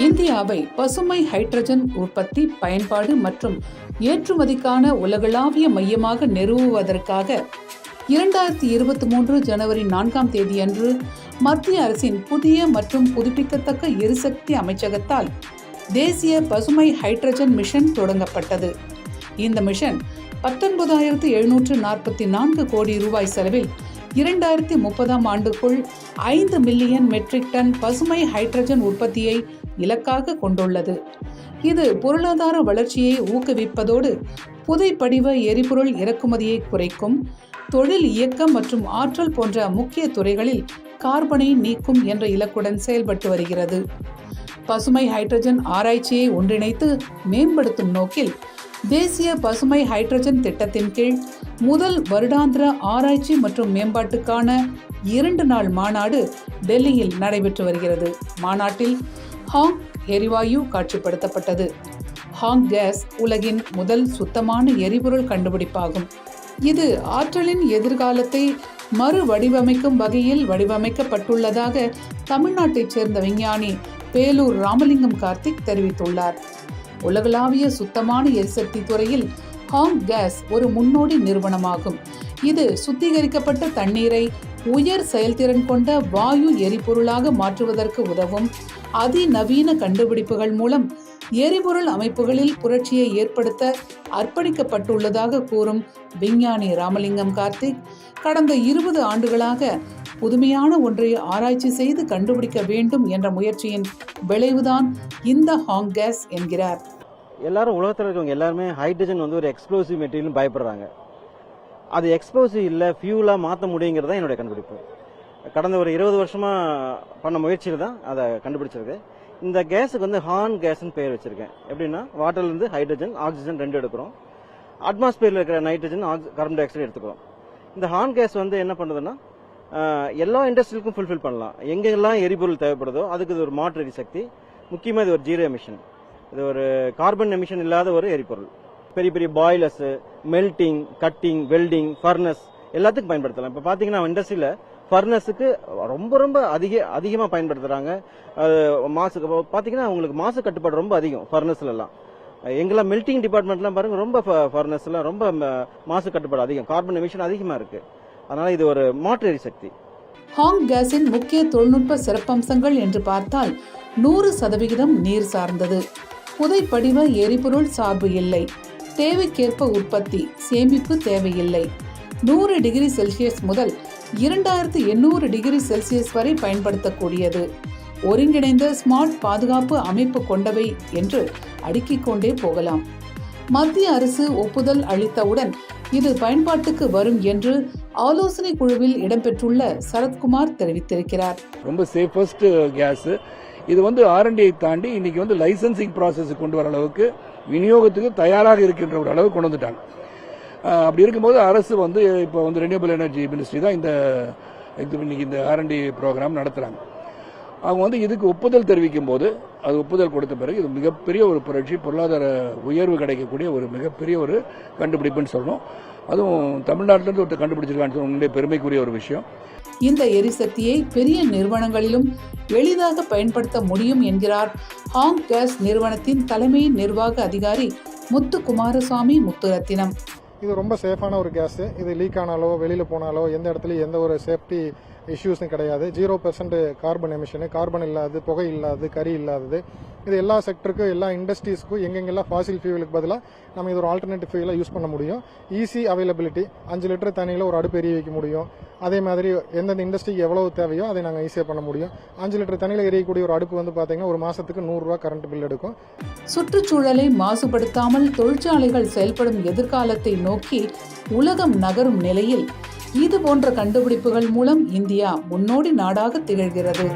இந்தியாவை பசுமை ஹைட்ரஜன் உற்பத்தி பயன்பாடு மற்றும் ஏற்றுமதிக்கான உலகளாவிய மையமாக நிறுவுவதற்காக இரண்டாயிரத்தி இருபத்தி மூன்று ஜனவரி நான்காம் தேதியன்று மத்திய அரசின் புதிய மற்றும் புதுப்பிக்கத்தக்க எரிசக்தி அமைச்சகத்தால் தேசிய பசுமை ஹைட்ரஜன் மிஷன் தொடங்கப்பட்டது. இந்த மிஷன் பத்தொன்பதாயிரத்து எழுநூற்று நாற்பத்தி நான்கு கோடி ரூபாய் செலவில் இரண்டாயிரத்தி முப்பதாம் ஆண்டுக்குள் ஐந்து மில்லியன் மெட்ரிக் டன் பசுமை ஹைட்ரஜன் உற்பத்தியை இலக்காக கொண்டுள்ளது. இது பொருளாதார வளர்ச்சியை ஊக்குவிப்பதோடு புதைப்படிவ எரிபொருள் இறக்குமதியை குறைக்கும் தொழில் இயக்கம் மற்றும் ஆற்றல் போன்ற முக்கிய துறைகளில் கார்பனை நீக்கும் என்ற இலக்குடன் செயல்பட்டு வருகிறது. பசுமை ஹைட்ரஜன் ஆராய்ச்சியை ஒன்றிணைத்து மேம்படுத்தும் நோக்கில் தேசிய பசுமை ஹைட்ரஜன் திட்டத்தின் கீழ் முதல் வருடாந்திர ஆராய்ச்சி மற்றும் மேம்பாட்டுக்கான இரண்டு நாள் மாநாடு டெல்லியில் நடைபெற்று வருகிறது. மாநாட்டில் ஹாங் எரிவாயு காட்சிப்படுத்தப்பட்டது. ஹாங் கேஸ் உலகின் முதல் சுத்தமான எரிபொருள் கண்டுபிடிப்பாகும். இது ஆற்றலின் எதிர்காலத்தை மறு வடிவமைக்கும் வகையில் வடிவமைக்கப்பட்டுள்ளதாக தமிழ்நாட்டைச் சேர்ந்த விஞ்ஞானி பேலூர் ராமலிங்கம் கார்த்திக் தெரிவித்துள்ளார். உலகளாவிய சுத்தமான எரிசக்தி துறையில் ஹாங் கேஸ் ஒரு முன்னோடி நிறுவனமாகும். இது சுத்திகரிக்கப்பட்ட தண்ணீரை உயர் செயல்திறன் கொண்ட வாயு எரிபொருளாக மாற்றுவதற்கு உதவும் அதிநவீன கண்டுபிடிப்புகள் மூலம் எரிபொருள் அமைப்புகளில் புரட்சியை ஏற்படுத்த அர்ப்பணிக்கப்பட்டுள்ளதாக கூறும் விஞ்ஞானி ராமலிங்கம் கார்த்திக் கடந்த இருபது ஆண்டுகளாக புதுமையான ஒன்றை ஆராய்ச்சி செய்து கண்டுபிடிக்க வேண்டும் என்ற முயற்சியின் விளைவுதான் இந்த ஹாங் கேஸ் என்கிறார். எல்லாரும் உலகத்தில் இருக்கவங்க எல்லாருமே ஹைட்ரஜன் வந்து ஒரு எக்ஸ்ப்ளோசிவ் மெட்டீரியல் பயப்படுறாங்க. அது எக்ஸ்ப்ளோசிவ் இல்லை ஃபியூலாக மாற்ற முடியுங்கிறது தான் என்னுடைய கண்டுபிடிப்பு. கடந்த ஒரு இருபது வருஷமாக பண்ண முயற்சியில் தான் அதை கண்டுபிடிச்சிருக்கு. இந்த கேஸுக்கு வந்து ஹார்ன் கேஸ்னு பேர் வச்சிருக்கேன். எப்படின்னா வாட்டர்லேருந்து ஹைட்ரஜன் ஆக்சிஜன் ரெண்டு எடுக்கிறோம். அட்மாஸ்பியரில் இருக்கிற நைட்ரஜன் கார்பன் டை ஆக்சைடு எடுத்துக்கிறோம். இந்த ஹார்ன் கேஸ் வந்து என்ன பண்ணுதுன்னா எல்லா இண்டஸ்ட்ரியலுக்கும் ஃபுல்ஃபில் பண்ணலாம். எங்கெல்லாம் எரிபொருள் தேவைப்படுதோ அதுக்கு இது ஒரு மாற்று எரிசக்தி முக்கியமாக இது ஒரு ஜீரோ எமிஷன் இது ஒரு கார்பன் எமிஷன் இல்லாத ஒரு எரிபொருள். பெரிய பெரிய boilers melting cutting welding furnace எல்லாத்துக்கும் பயன்படுத்தலாம். இப்போ பார்த்தீங்கன்னா இண்டஸ்ட்ரியில் ஃபர்னஸுக்கு ரொம்ப ரொம்ப அதிக அதிகமாக பயன்படுத்துகிறாங்க மாசு பார்த்தீங்கன்னா உங்களுக்கு மாசு கட்டுப்பாடு ரொம்ப அதிகம் ஃபர்னஸ்லலாம் எங்கெல்லாம் மெல்டிங் டிபார்ட்மெண்ட்லாம் பாருங்க ரொம்ப ஃபர்னஸ்லாம் ரொம்ப மாசு கட்டுப்பாடு அதிகம். கார்பன் எமிஷன் அதிகமாக இருக்குது அதனால் இது ஒரு மாற்று எரிசக்தி ஹாங் கேஸின் முக்கிய தொழில்நுட்ப சிறப்பம்சங்கள் என்று பார்த்தால் நூறு சதவிகிதம் நீர் சார்ந்தது. புதைப்படிவ எரிபொருள் சார்பு இல்லை. தேவைக்கேற்ப உற்பத்தி சேமிப்பு தேவையில்லை. நூறு டிகிரி செல்சியஸ் முதல் இரண்டாயிரத்து எண்ணூறு டிகிரி செல்சியஸ் வரை பயன்படுத்தக்கூடியது. ஒருங்கிணைந்த ஸ்மார்ட் பாதுகாப்பு அமைப்பு கொண்டவை என்று அடுக்கிக் கொண்டே போகலாம். மத்திய அரசு ஒப்புதல் அளித்தவுடன் இது பயன்பாட்டுக்கு வரும் என்று ஆலோசனை குழுவில் இடம்பெற்றுள்ள சரத்குமார் தெரிவித்திருக்கிறார். ரொம்ப சேஃபஸ்ட் கேஸ் இது வந்து ஆர்என்டியை தாண்டி இன்னைக்கு வந்து லைசன்சிங் ப்ராசஸ் கொண்டு வர அளவுக்கு விநியோகத்துக்கு தயாராக இருக்கின்ற ஒரு அளவு கொண்டு வந்துட்டாங்க. அப்படி இருக்கும்போது அரசு வந்து இப்போ வந்து ரெனியூபிள் எனர்ஜி மினிஸ்ட்ரி தான் இந்த இது இன்னைக்கு இந்த ஆர்என்டி ப்ரோக்ராம் நடத்துகிறாங்க அவங்க வந்து இதுக்கு ஒப்புதல் தெரிவிக்கும் போது அது ஒப்புதல் கொடுத்த பிறகு இது மிகப்பெரிய ஒரு புரட்சி பொருளாதார உயர்வு கிடைக்கக்கூடிய ஒரு மிகப்பெரிய ஒரு கண்டுபிடிப்புன்னு சொல்லணும். அதுவும் தமிழ்நாட்டிலிருந்து ஒருத்தர் கண்டுபிடிச்சிருக்கான்னு சொல்லி பெருமைக்குரிய ஒரு விஷயம். இந்த எரிசக்தியை பெரிய நிறுவனங்களிலும் எளிதாக பயன்படுத்த முடியும் என்கிறார் ஹாங் கேஸ் நிறுவனத்தின் தலைமை நிர்வாக அதிகாரி முத்து குமாரசாமி முத்துரத்தினம். இது ரொம்ப சேஃபான ஒரு கேஸு இது லீக் ஆனாலோ வெளியில் போனாலோ எந்த இடத்துலையும் எந்த ஒரு சேஃப்டி இஷ்யூஸும் கிடையாது. Zero percent carbon emission carbon இல்லாதது புகை இல்லாதது கறி இல்லாதது. இது எல்லா செக்டருக்கும் எல்லா இண்டஸ்ட்ரீஸ்க்கும் எங்கெங்கெல்லாம் ஃபாசில் ஃபியூவலுக்கு பதிலாக நம்ம இது ஒரு ஆல்டர்னேட்டிவ் ஃபியூலாக யூஸ் பண்ண முடியும். ஈஸி அவைலபிலிட்டி அஞ்சு லிட்டர் தண்ணியில் ஒரு அடுப்பு எரிய வைக்க முடியும். அதே மாதிரி எந்தெந்த இண்டஸ்ட்ரிக்கு எவ்வளவு தேவையோ அதை நாங்கள் ஈஸியாக பண்ண முடியும். அஞ்சு லிட்டர் தண்ணியில் எரியக்கூடிய ஒரு அடுப்பு வந்து பார்த்தீங்கன்னா ஒரு மாதத்துக்கு நூறுரூவா கரண்ட் பில் எடுக்கும். சுற்றுச்சூழலை மாசுபடுத்தாமல் தொழிற்சாலைகள் செயல்படும் எதிர்காலத்தை நோக்கி உலகம் நகரும் நிலையில் இது போன்ற கண்டுபிடிப்புகள் மூலம் இந்தியா முன்னோடி நாடாக திகழ்கிறது.